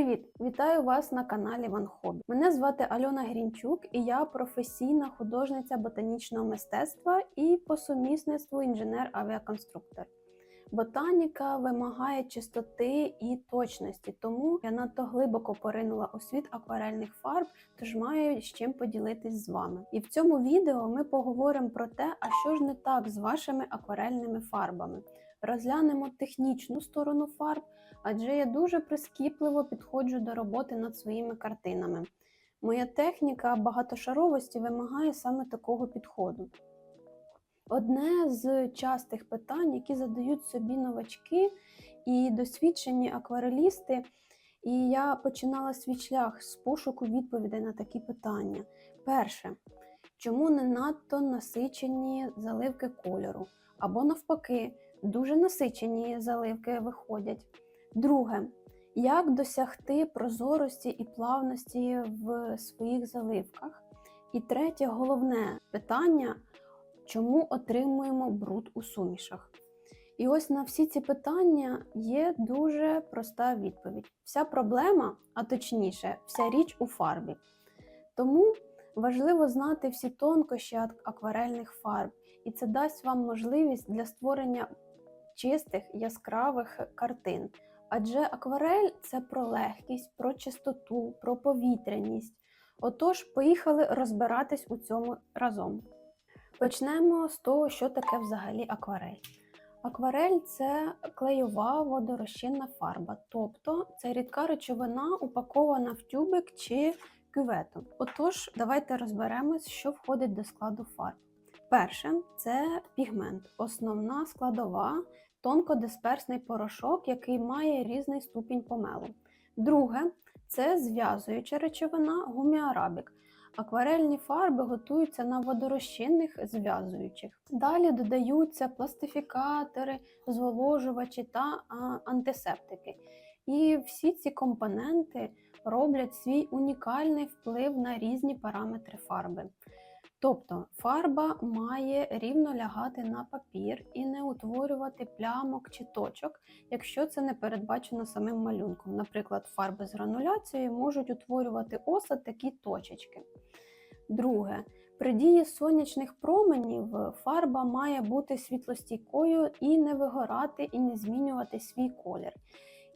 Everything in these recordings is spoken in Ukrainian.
Привіт! Вітаю вас на каналі Ван Хобі. Мене звати Альона Грінчук, і я професійна художниця ботанічного мистецтва і по сумісництву інженер-авіаконструктор. Ботаніка вимагає чистоти і точності, тому я надто глибоко поринула у світ акварельних фарб, тож маю з чим поділитись з вами. І в цьому відео ми поговоримо про те, а що ж не так з вашими акварельними фарбами. Розглянемо технічну сторону фарб, адже я дуже прискіпливо підходжу до роботи над своїми картинами. Моя техніка багатошаровості вимагає саме такого підходу. Одне з частих питань, які задають собі новачки і досвідчені акварелісти, і я починала свій шлях з пошуку відповідей на такі питання. Перше, чому не надто насичені заливки кольору? Або навпаки, дуже насичені заливки виходять. Друге, як досягти прозорості і плавності в своїх заливках? І третє, головне питання чому отримуємо бруд у сумішах? І ось на всі ці питання є дуже проста відповідь. Вся проблема, а точніше, вся річ у фарбі. Тому важливо знати всі тонкощі акварельних фарб, і це дасть вам можливість для створення чистих яскравих картин. Адже акварель це про легкість, про чистоту, про повітряність. Отож, поїхали розбиратись у цьому разом. Почнемо з того, що таке взагалі акварель. Акварель це клейова водорозчинна фарба, тобто це рідка речовина, упакована в тюбик чи кювету. Отож, давайте розберемось, що входить до складу фарб. Перше це пігмент, основна складова, тонкодисперсний порошок, який має різний ступінь помелу. Друге це зв'язуюча речовина гуміарабік. Акварельні фарби готуються на водорозчинних зв'язуючих. Далі додаються пластифікатори, зволожувачі та антисептики. І всі ці компоненти роблять свій унікальний вплив на різні параметри фарби. Тобто фарба має рівно лягати на папір і не утворювати плямок чи точок, якщо це не передбачено самим малюнком. Наприклад, фарби з грануляцією можуть утворювати осад такі точечки. Друге, при дії сонячних променів фарба має бути світлостійкою і не вигорати, і не змінювати свій колір.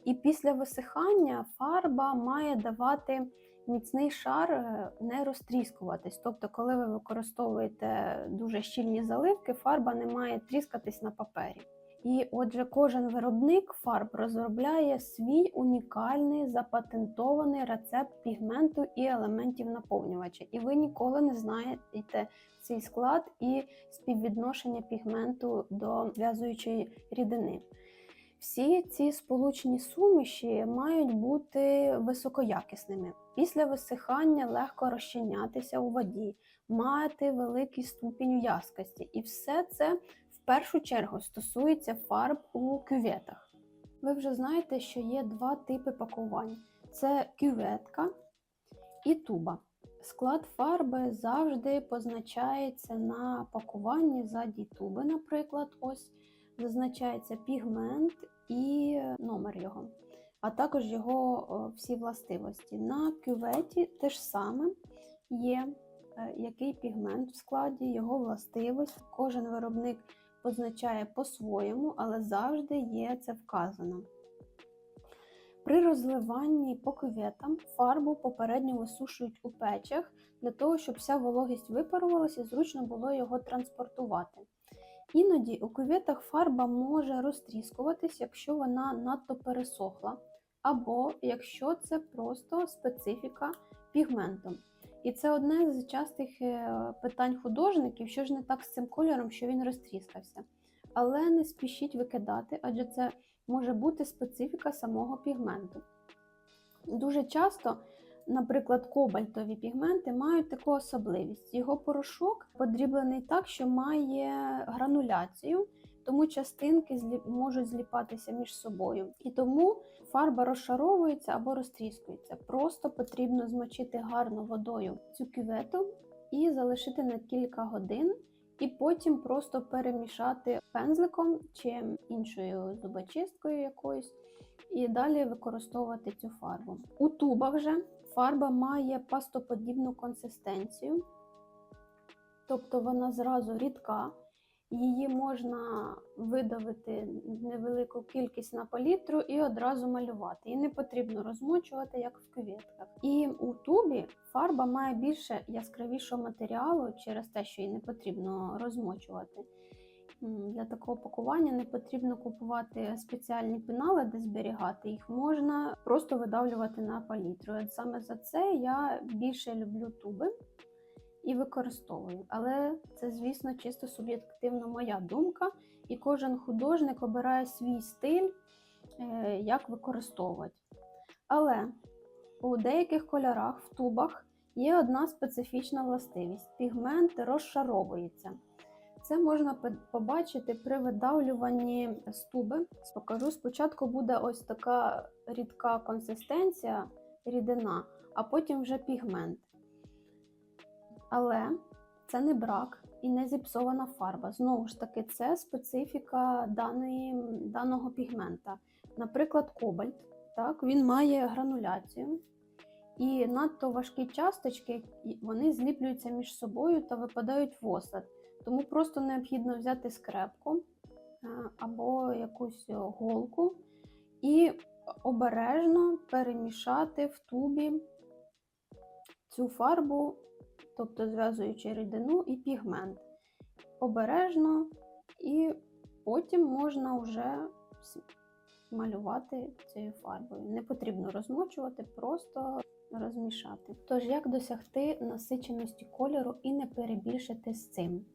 І після висихання фарба має давати міцний шар е, не розтріскуватись. Тобто, коли ви використовуєте дуже щільні заливки, фарба не має тріскатись на папері. І отже, кожен виробник фарб розробляє свій унікальний запатентований рецепт пігменту і елементів наповнювача. І ви ніколи не знаєте цей склад і співвідношення пігменту до зв'язуючої рідини. Всі ці сполучні суміші мають бути високоякісними. Після висихання легко розчинятися у воді, мати великий ступінь в'язкості. І все це в першу чергу стосується фарб у кюветах. Ви вже знаєте, що є два типи пакувань: це кюветка і туба. Склад фарби завжди позначається на пакуванні ззаді туби, наприклад, ось зазначається пігмент і номер його, а також його всі властивості. На кюветі те ж саме є е, який пігмент в складі, його властивості. Кожен виробник позначає по-своєму, але завжди є це вказано. При розливанні по кюветам фарбу попередньо висушують у печах для того, щоб вся вологість випарувалася і зручно було його транспортувати. Іноді у кюветах фарба може розтріскуватись, якщо вона надто пересохла, або якщо це просто специфіка пігменту. І це одне з частих е, питань художників, що ж не так з цим кольором, що він розтріскався. Але не спішіть викидати, адже це може бути специфіка самого пігменту. Дуже часто Наприклад, кобальтові пігменти мають таку особливість. Його порошок подріблений так, що має грануляцію, тому частинки можуть зліпатися між собою. І тому фарба розшаровується або розтріскується. Просто потрібно змочити гарно водою цю кювету і залишити на кілька годин. і потім просто перемішати пензликом чи іншою зубочисткою якоюсь, і далі використовувати цю фарбу. У тубах же фарба має пастоподібну консистенцію, тобто вона зразу рідка. Її можна видавити невелику кількість на палітру і одразу малювати. Її не потрібно розмочувати, як в кюветках. І у тубі фарба має більше яскравішого матеріалу через те, що її не потрібно розмочувати. Для такого пакування не потрібно купувати спеціальні пенали, де зберігати їх можна просто видавлювати на палітру. От саме за це я більше люблю туби і використовую. Але це, звісно, чисто суб'єктивно моя думка, і кожен художник обирає свій стиль, е, як використовувати. Але у деяких кольорах в тубах є одна специфічна властивість: пігмент розшаровується. Це можна побачити при видавлюванні з туби. Покажу, спочатку буде ось така рідка консистенція, рідина, а потім вже пігмент. Але це не брак і не зіпсована фарба. Знову ж таки, це специфіка даної, даного пігмента. Наприклад, кобальт. Так, він має грануляцію. І надто важкі часточки вони зліплюються між собою та випадають в осад. Тому просто необхідно взяти скрепку е, або якусь голку і обережно перемішати в тубі цю фарбу, тобто зв'язуючи рідину і пігмент. Обережно, і потім можна вже малювати цією фарбою. Не потрібно розмочувати, просто розмішати. Тож, як досягти насиченості кольору і не перебільшити з цим?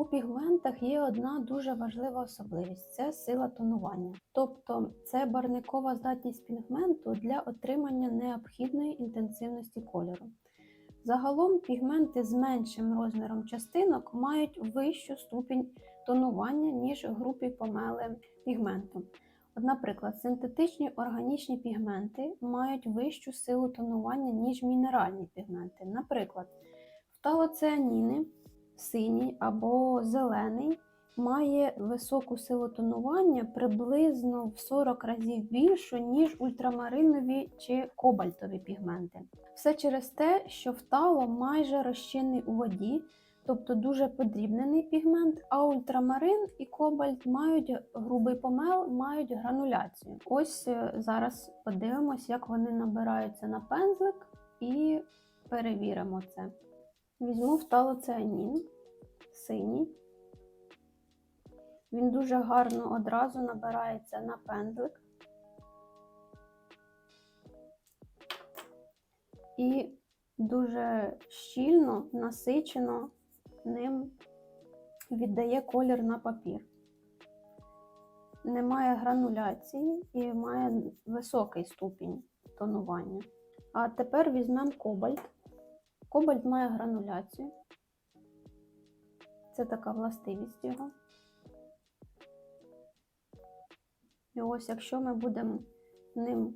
У пігментах є одна дуже важлива особливість це сила тонування. Тобто це барникова здатність пігменту для отримання необхідної інтенсивності кольору. Загалом пігменти з меншим розміром частинок мають вищу ступінь тонування, ніж групі помели пігменту. От, наприклад, синтетичні органічні пігменти мають вищу силу тонування, ніж мінеральні пігменти. Наприклад, фталоціаніни, синій або зелений, має високу силу тонування приблизно в 40 разів більшу, ніж ультрамаринові чи кобальтові пігменти. Все через те, що фтало майже розчинний у воді, тобто дуже подрібнений пігмент, а ультрамарин і кобальт мають грубий помел, мають грануляцію. Ось е, зараз подивимось, як вони набираються на пензлик і перевіримо це. Візьму фталоціанін синій. Він дуже гарно одразу набирається на пензлик. І дуже щільно, насичено ним віддає колір на папір. Немає грануляції і має високий ступінь тонування. А тепер візьмемо кобальт. Кобальт має грануляцію. Це така властивість його. І ось якщо ми будемо ним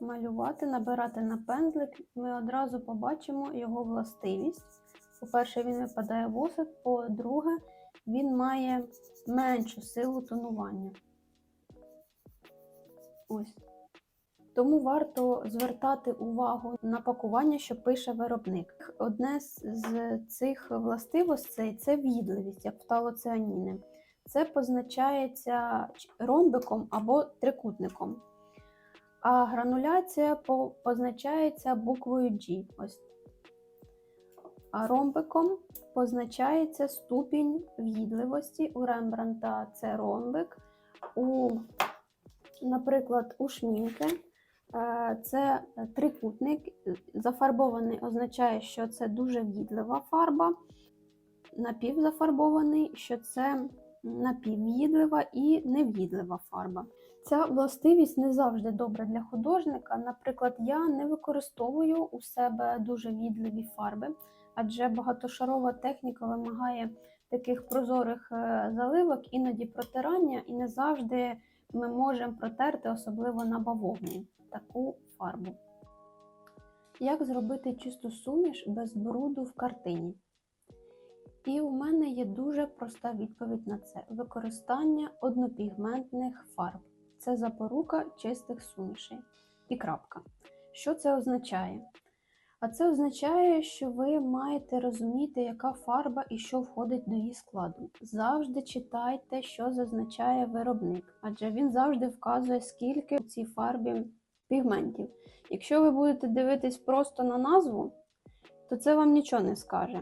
малювати, набирати на пензлик, ми одразу побачимо його властивість. По-перше, він випадає в осад, по-друге, він має меншу силу тонування. Ось. Тому варто звертати увагу на пакування, що пише виробник. Одне з цих властивостей це в'їдливість, як фталоціаніни. Це позначається ромбиком або трикутником. А грануляція позначається буквою G. Ось. А ромбиком позначається ступінь в'їдливості. У Рембранта це ромбик. У, наприклад, у шмінки це трикутник. Зафарбований означає, що це дуже в'їдлива фарба. Напівзафарбований, що це напівв'їдлива і нев'їдлива фарба. Ця властивість не завжди добра для художника. Наприклад, я не використовую у себе дуже в'їдливі фарби, адже багатошарова техніка вимагає таких прозорих е, заливок, іноді протирання, і не завжди ми можемо протерти, особливо на бавовні, таку фарбу. Як зробити чисту суміш без бруду в картині? І у мене є дуже проста відповідь на це: використання однопігментних фарб. Це запорука чистих сумішей. І крапка. Що це означає? А це означає, що ви маєте розуміти, яка фарба і що входить до її складу. Завжди читайте, що зазначає виробник, адже він завжди вказує, скільки в цій фарбі пігментів. Якщо ви будете дивитись просто на назву, то це вам нічого не скаже.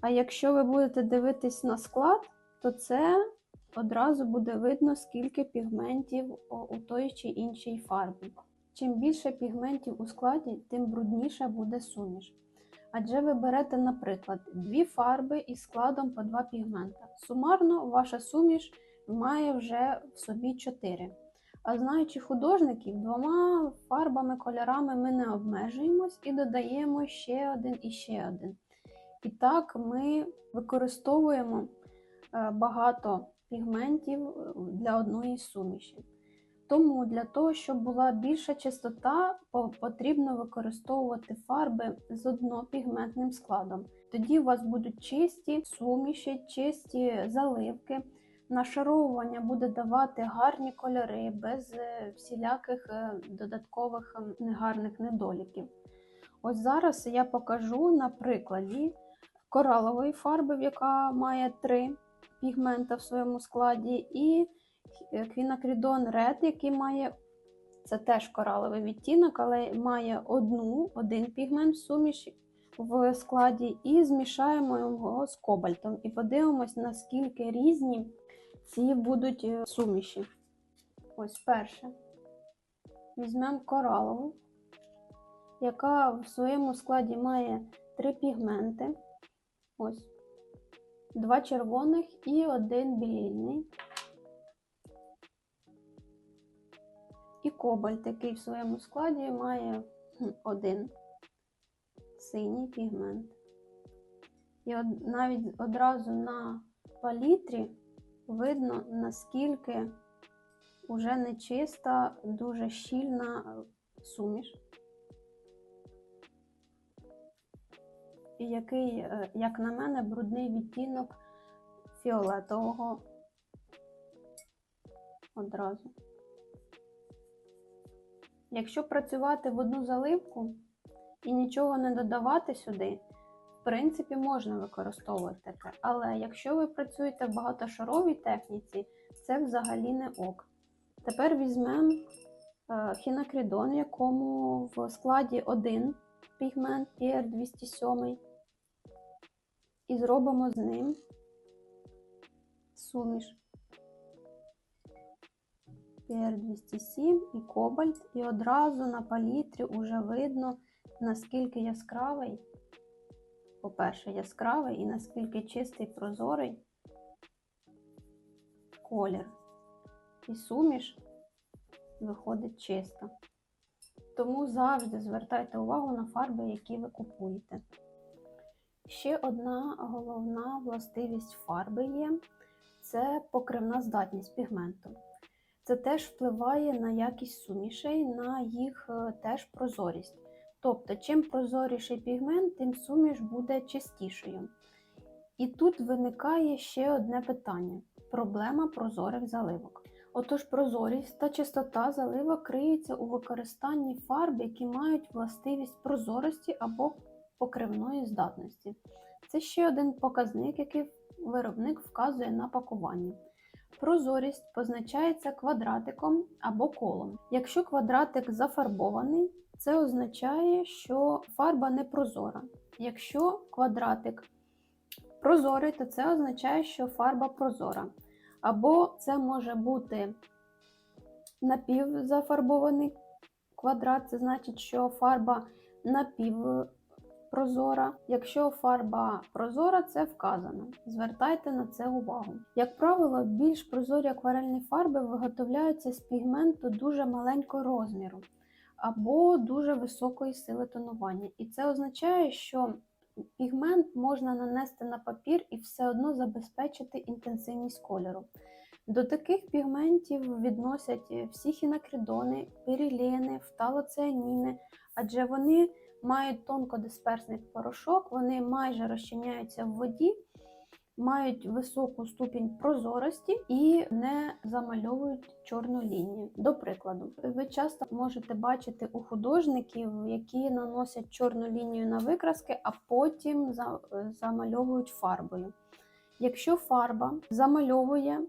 А якщо ви будете дивитись на склад, то це одразу буде видно, скільки пігментів у той чи іншій фарбі. Чим більше пігментів у складі, тим брудніша буде суміш. Адже ви берете, наприклад, дві фарби із складом по два пігмента. Сумарно ваша суміш має вже в собі 4. А знаючи художників, двома фарбами, кольорами ми не обмежуємось і додаємо ще один і ще один. І так ми використовуємо е, багато пігментів е, для одної суміші. Тому для того, щоб була більша чистота, потрібно використовувати фарби з однопігментним складом. Тоді у вас будуть чисті суміші, чисті заливки. Нашаровування буде давати гарні кольори без е, всіляких додаткових негарних недоліків. Ось зараз я покажу на прикладі коралової фарби, яка має три пігмента в своєму складі, і квінакрідон Red, який має це теж кораловий відтінок, але має одну, один пігмент в суміші в складі, і змішаємо його з кобальтом. І подивимось, наскільки різні ці будуть е, суміші. Ось перше. Візьмемо коралову, яка в своєму складі має три пігменти. Ось. Два червоних і один білільний. І кобальт, який в своєму складі має один синій пігмент. І навіть одразу на палітрі видно, наскільки вже нечиста, дуже щільна суміш. І який, е, як на мене, брудний відтінок фіолетового одразу. Якщо працювати в одну заливку і нічого не додавати сюди, в принципі, можна використовувати таке. Але якщо ви працюєте в багатошаровій техніці, це взагалі не ок. Тепер візьмемо е, хінакридон, якому в складі один пігмент PR207, і зробимо з ним суміш. PR207 і кобальт, і одразу на палітрі вже видно, наскільки яскравий, по-перше, яскравий і наскільки чистий прозорий колір. І суміш виходить чисто. Тому завжди звертайте увагу на фарби, які ви купуєте. Ще одна головна властивість фарби є це покривна здатність пігменту. Це теж впливає на якість сумішей, на їх е, теж прозорість. Тобто, чим прозоріший пігмент, тим суміш буде чистішою. І тут виникає ще одне питання: проблема прозорих заливок. Отож, прозорість та чистота заливок криється у використанні фарб, які мають властивість прозорості або покривної здатності. Це ще один показник, який виробник вказує на пакуванні. Прозорість позначається квадратиком або колом. Якщо квадратик зафарбований, це означає, що фарба не прозора. Якщо квадратик прозорий, то це означає, що фарба прозора. Або це може бути напівзафарбований квадрат, це значить, що фарба напівпрозора. Якщо фарба прозора, це вказано. Звертайте на це увагу. Як правило, більш прозорі акварельні фарби виготовляються з пігменту дуже маленького розміру або дуже високої сили тонування. І це означає, що пігмент можна нанести на папір і все одно забезпечити інтенсивність кольору. До таких пігментів відносять всі хінакридони, пірілени, фталоцианіни, адже вони мають тонкодисперсний порошок, вони майже розчиняються в воді мають високу ступінь прозорості і не замальовують чорну лінію. До прикладу, ви часто можете бачити у художників, які наносять чорну лінію на викраски, а потім замальовують фарбою. Якщо фарба замальовує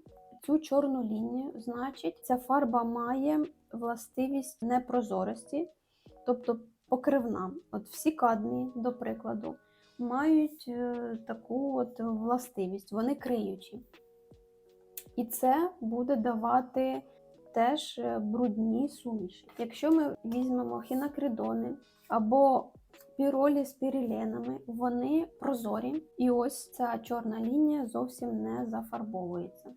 цю чорну лінію, значить ця фарба має властивість непрозорості, тобто покривна. От всі кадмії, до прикладу, мають е, таку от властивість, вони криючі. І це буде давати теж е, брудні суміші. Якщо ми візьмемо хінакридони або піролі з піріленами, вони прозорі, і ось ця чорна лінія зовсім не зафарбовується.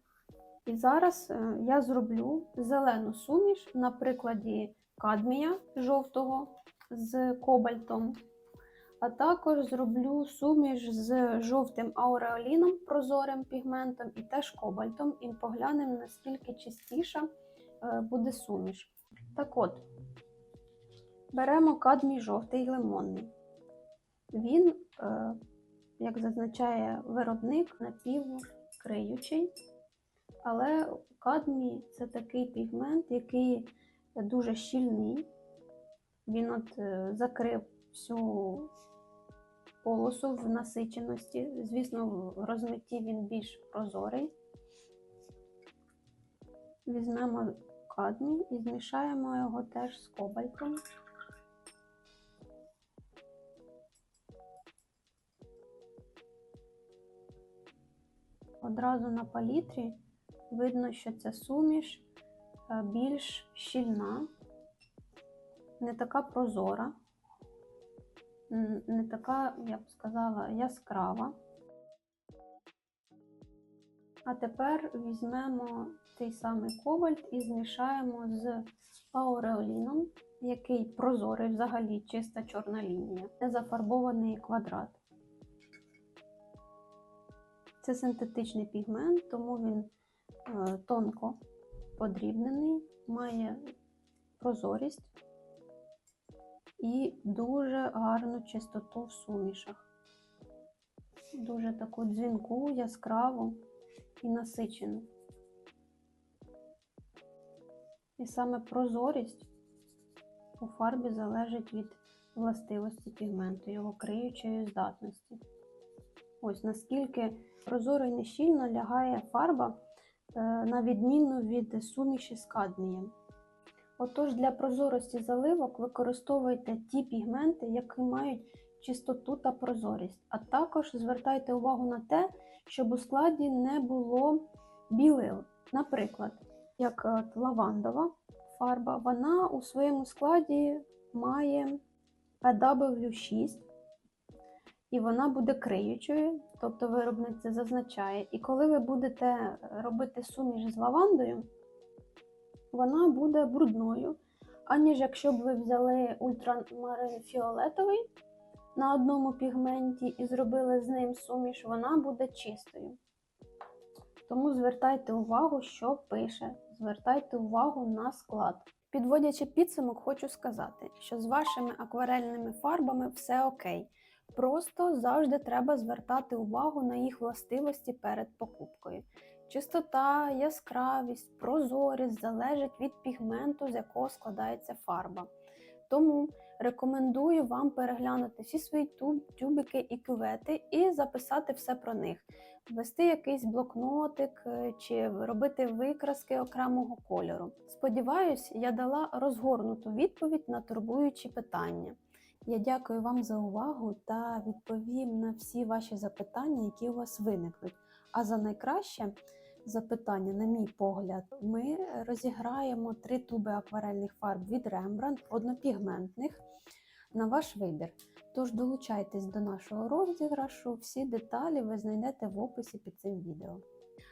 І зараз е, я зроблю зелену суміш на прикладі кадмія жовтого з кобальтом, а також зроблю суміш з жовтим ауреоліном, прозорим пігментом і теж кобальтом, і поглянемо, наскільки чистіша е, буде суміш. Так от, беремо кадмій жовтий лимонний. Він, е, як зазначає виробник, напівкриючий. Але кадмій це такий пігмент, який дуже щільний. Він от е, закрив всю полосу в насиченості. Звісно, в розмитті він більш прозорий. Візьмемо кадмій і змішаємо його теж з кобальтом. Одразу на палітрі видно, що ця суміш е, більш щільна, не така прозора, не така, я б сказала, яскрава. А тепер візьмемо той самий кобальт і змішаємо з ауреоліном, який прозорий взагалі чиста чорна лінія, не зафарбований квадрат. Це синтетичний пігмент, тому він е, тонко подрібнений, має прозорість і дуже гарну чистоту в сумішах. Дуже таку дзвінку, яскраву і насичену. І саме прозорість у фарбі залежить від властивості пігменту, його криючої здатності. Ось наскільки прозоро і нещільно лягає фарба, е, на відміну від суміші з кадмієм. Отож, для прозорості заливок використовуйте ті пігменти, які мають чистоту та прозорість, а також звертайте увагу на те, щоб у складі не було білил. Наприклад, як от лавандова фарба, вона у своєму складі має PW6, і вона буде криючою, тобто виробник це зазначає. І коли ви будете робити суміш з лавандою, вона буде брудною. Аніж якщо б ви взяли ультрамарин фіолетовий на одному пігменті і зробили з ним суміш, вона буде чистою. Тому звертайте увагу, що пише, звертайте увагу на склад. Підводячи підсумок, хочу сказати, що з вашими акварельними фарбами все окей. Просто завжди треба звертати увагу на їх властивості перед покупкою. Чистота, яскравість, прозорість залежить від пігменту, з якого складається фарба. Тому рекомендую вам переглянути всі свої тюбики і кювети і записати все про них, ввести якийсь блокнотик е, чи робити викраски окремого кольору. Сподіваюсь, я дала розгорнуту відповідь на турбуючі питання. Я дякую вам за увагу та відповім на всі ваші запитання, які у вас виникнуть. А за найкраще запитання, на мій погляд, ми розіграємо три туби акварельних фарб від Rembrandt однопігментних на ваш вибір. Тож долучайтесь до нашого розіграшу, всі деталі ви знайдете в описі під цим відео.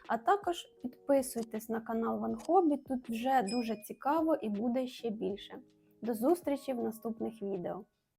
А також підписуйтесь на канал Ван Хобі, тут вже дуже цікаво і буде ще більше. До зустрічі в наступних відео.